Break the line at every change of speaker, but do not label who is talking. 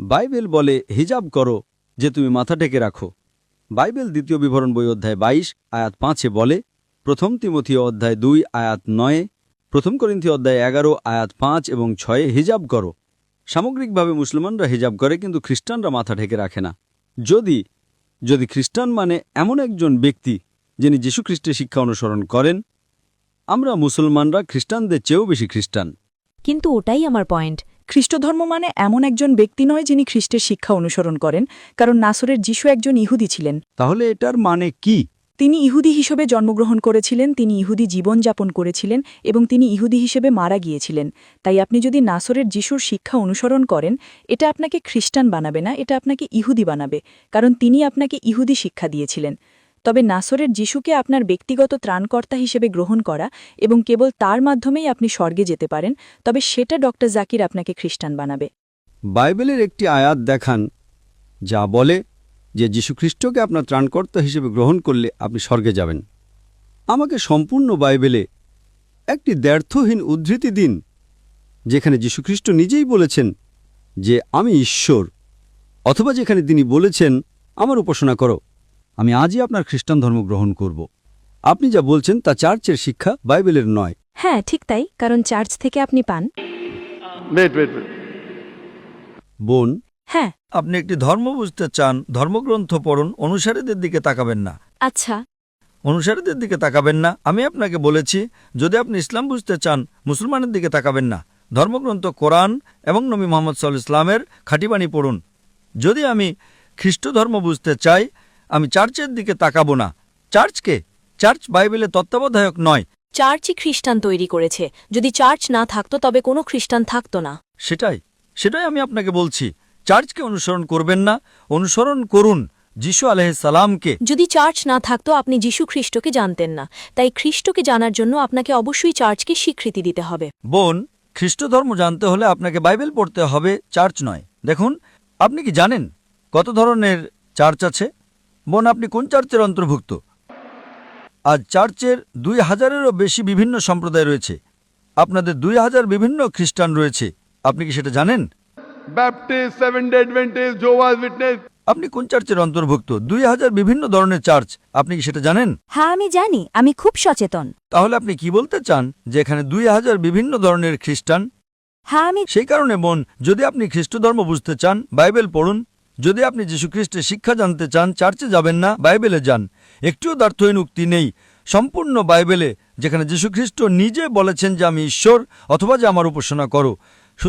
Bible বলে, হিজাব করো যে তুমি মাথা ঢেকে রাখো। বাইবেল দ্বিতীয় বিবরণ বই অধ্যায় বাইশ, আয়াত পাঁচে বলে, প্রথম তিমথীয় অধ্যায় দুই, আয়াত নয়ে, প্রথম করিন্থী অধ্যায় এগারো, আয়াত পাঁচ এবং ছয়ে হিজাব করো। সামগ্রিকভাবে মুসলমানরা হিজাব করে, কিন্তু খ্রিস্টানরা মাথা ঢেকে রাখে না। যদি যদি খ্রিস্টান মানে এমন একজন ব্যক্তি যিনি যীশুখ্রিস্টের শিক্ষা অনুসরণ করেন, আমরা মুসলমানরা খ্রিস্টানদের চেয়েও বেশি খ্রিস্টান।
কিন্তু ওটাই আমার পয়েন্ট।
খ্রিস্টধর্ম মানে এমন একজন ব্যক্তি নয় যিনি খ্রিস্টের শিক্ষা অনুসরণ করেন কারণ নাসরের যিশু একজন ইহুদি ছিলেন।
তাহলে এটার মানে কি?
তিনি ইহুদি হিসেবে জন্মগ্রহণ করেছিলেন তিনি ইহুদি জীবনযাপন করেছিলেন এবং তিনি ইহুদি হিসেবে মারা গিয়েছিলেন। তাই আপনি যদি নাসরের যিশুর শিক্ষা অনুসরণ করেন এটা আপনাকে খ্রিস্টান বানাবে না এটা আপনাকে ইহুদি বানাবে কারণ তিনি আপনাকে ইহুদি শিক্ষা দিয়েছিলেন। তবে নাসরের যিশুকে আপনার ব্যক্তিগত ত্রাণকর্তা হিসেবে গ্রহণ করা এবং কেবল তার মাধ্যমেই আপনি স্বর্গে যেতে পারেন, তবে সেটা ডক্টর জাকির আপনাকে খ্রিস্টান বানাবে।
বাইবেলের একটি আয়াত দেখান, যা বলে যে যীশুখ্রিস্টকে আপনার ত্রাণকর্তা হিসেবে গ্রহণ করলে আপনি স্বর্গে যাবেন। আমাকে সম্পূর্ণ বাইবেলে একটি দ্ব্যর্থহীন উদ্ধৃতি দিন, যেখানে যীশুখ্রিস্ট নিজেই বলেছেন যে, আমি ঈশ্বর অথবা যেখানে তিনি বলেছেন, আমার উপাসনা করো। আমি আজই আপনার খ্রিস্টান ধর্ম গ্রহণ করব। আপনি যা বলছেন তা চার্চের শিক্ষা বাইবেলের নয়।
হ্যাঁ ঠিক তাই কারণ চার্চ থেকে আপনি পান.
বোন
হ্যাঁ।
আপনি একটি ধর্ম বুঝতে চান ধর্মগ্রন্থ পড়ুন অনুসারীদের দিকে তাকাবেন না।
আচ্ছা।
অনুসারীদের দিকে তাকাবেন না আমি আপনাকে বলেছি যদি আপনি ইসলাম বুঝতে চান মুসলমানের দিকে তাকাবেন না। ধর্মগ্রন্থ কোরআন এবং নবী মোহাম্মদ সাল ইসলামের খাটিবাণী পড়ুন। যদি আমি খ্রিস্ট ধর্ম বুঝতে চাই আমি চার্চের দিকে তাকাবো না। চার্চকে? চার্চ বাইবেলের তত্ত্বাবধায়ক নয়।
চার্চই খ্রিস্টান তৈরি করেছে। যদি চার্চ না থাকতো তবে কোনো খ্রিস্টান থাকতো না।
সেটাই। সেটাই আমি আপনাকে বলছি। চার্চকে অনুসরণ করবেন না। অনুসরণ করুন যিশু সালামকে।
যদি চার্চ না থাকতো আপনি যীশু খ্রিস্টকে জানতেন না। তাই খ্রিস্টকে জানার জন্য আপনাকে অবশ্যই চার্চকে স্বীকৃতি দিতে হবে।
বোন খ্রিস্ট ধর্ম জানতে হলে আপনাকে বাইবেল পড়তে হবে। চার্চ নয়। দেখুন আপনি কি জানেন কত ধরনের চার্চ আছে? বোন আপনি কোন চার্চের অন্তর্ভুক্ত? আজ চার্চের দুই হাজারেরও বেশি বিভিন্ন সম্প্রদায় রয়েছে। আপনাদের দুই হাজার বিভিন্ন খ্রিস্টান রয়েছে। আপনি কি সেটা জানেন. আপনি কোন চার্চের অন্তর্ভুক্ত? দুই হাজার বিভিন্ন ধরনের চার্চ। আপনি কি সেটা জানেন?
হ্যাঁ আমি জানি। আমি খুব সচেতন।
তাহলে আপনি কি বলতে চান যে এখানে দুই হাজার বিভিন্ন ধরনের খ্রিস্টান?
হ্যাঁ আমি
সেই কারণে বোন যদি আপনি খ্রিস্ট ধর্ম বুঝতে চান বাইবেল পড়ুন। যদি আপনি যীশুখ্রিস্টের শিক্ষা জানতে চান, চার্চে যাবেন না, বাইবেলে যান। একটিও দার্থহীন উক্তি নেই। সম্পূর্ণ বাইবেলে যেখানে যীশুখ্রিস্ট নিজে বলেছেন যে আমি ঈশ্বর অথবা যে আমার উপাসনা করো।